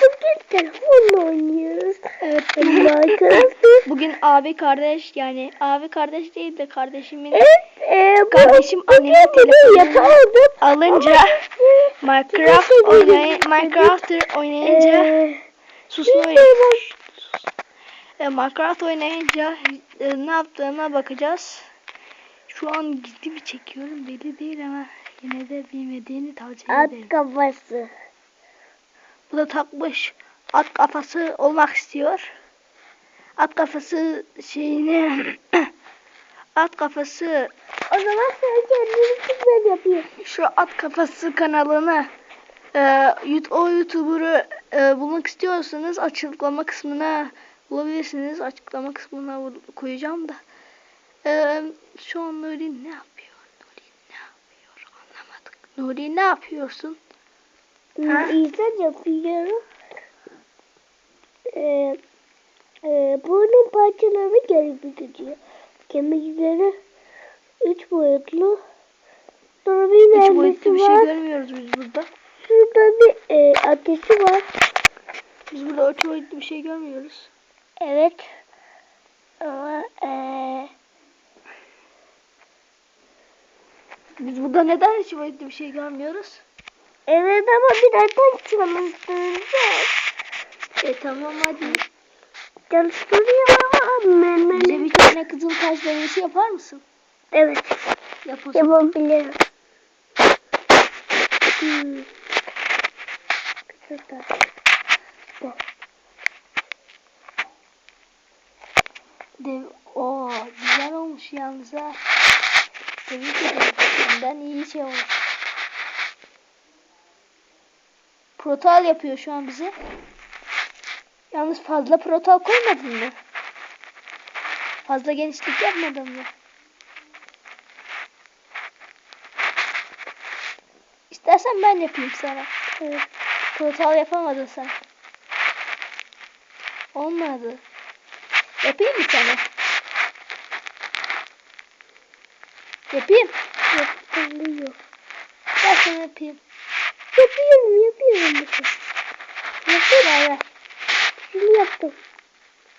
Bugün telefonla oynuyoruz. Evet. Minecraft'ı. Bugün abi kardeş yani abi kardeş değil de kardeşimin Evet. E, bu- Kardeşim annemin telefonunu alınca Minecraft oynay Minecraft oynayınca Ee, sus biz de Nuri. bak- E, Minecraft oynayınca e, ne yaptığına bakacağız. Şu an gizli bir çekiyorum belli değil ama yine de bilmediğini tavsiye At ederim. kafası. Bu da takmış at kafası olmak istiyor. At kafası şeyini at kafası O zaman sen kendini güzel yapıyorsun. şu at kafası kanalını e, o YouTuber'ı e, bulmak istiyorsanız açıklama kısmına bulabilirsiniz. Açıklama kısmına koyacağım da. E, şu an Nuri ne yapıyor? Nuri ne yapıyor? Anlamadık. Nuri ne yapıyorsun? Ha? İnsan yapıyorum. Ee, e, bunun parçalarını geri gidiyor. Kemikleri üç boyutlu. Sonra bir mermisi boyutlu bir şey görmüyoruz biz burada. Şurada bir e, ateşi var. Biz burada üç boyutlu bir şey görmüyoruz. Evet. Ama e, Biz burada neden hiç boyutlu bir şey görmüyoruz? Evet ama birazdan çalıştıracağız. E tamam hadi. Çalıştırıyor ama Bize bir tane kızıl taş denemesi yapar mısın? Evet. Yap o zaman. Yapabilirim. Hmm. Taş. Bu. Dev o güzel olmuş yalnız ha. Tebrik ederim. Benden iyi şey olmuş. Protal yapıyor şu an bize. Yalnız fazla protal koymadın mı? Fazla genişlik yapmadın mı? İstersen ben yapayım sana. Evet. Protal yapamadın sen. Olmadı. Yapayım mı sana? Yapayım. Yapılıyor. Ben sana yapayım. Yapıyorum, yapıyorum. Yapayım ver ver. Şimdi yaptım.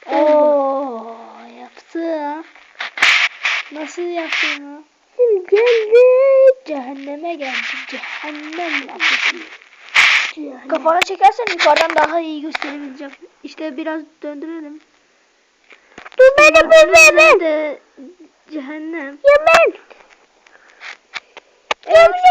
Oo, yaptı. Nasıl yaptın ha? Şimdi geldi. Cehenneme geldi. Cehennem yaptı. Cehennem. Kafana çekersen yukarıdan daha iyi gösterebileceğim. İşte biraz döndürelim. Dur beni bebeğim. de cehennem. Yemin. Evet.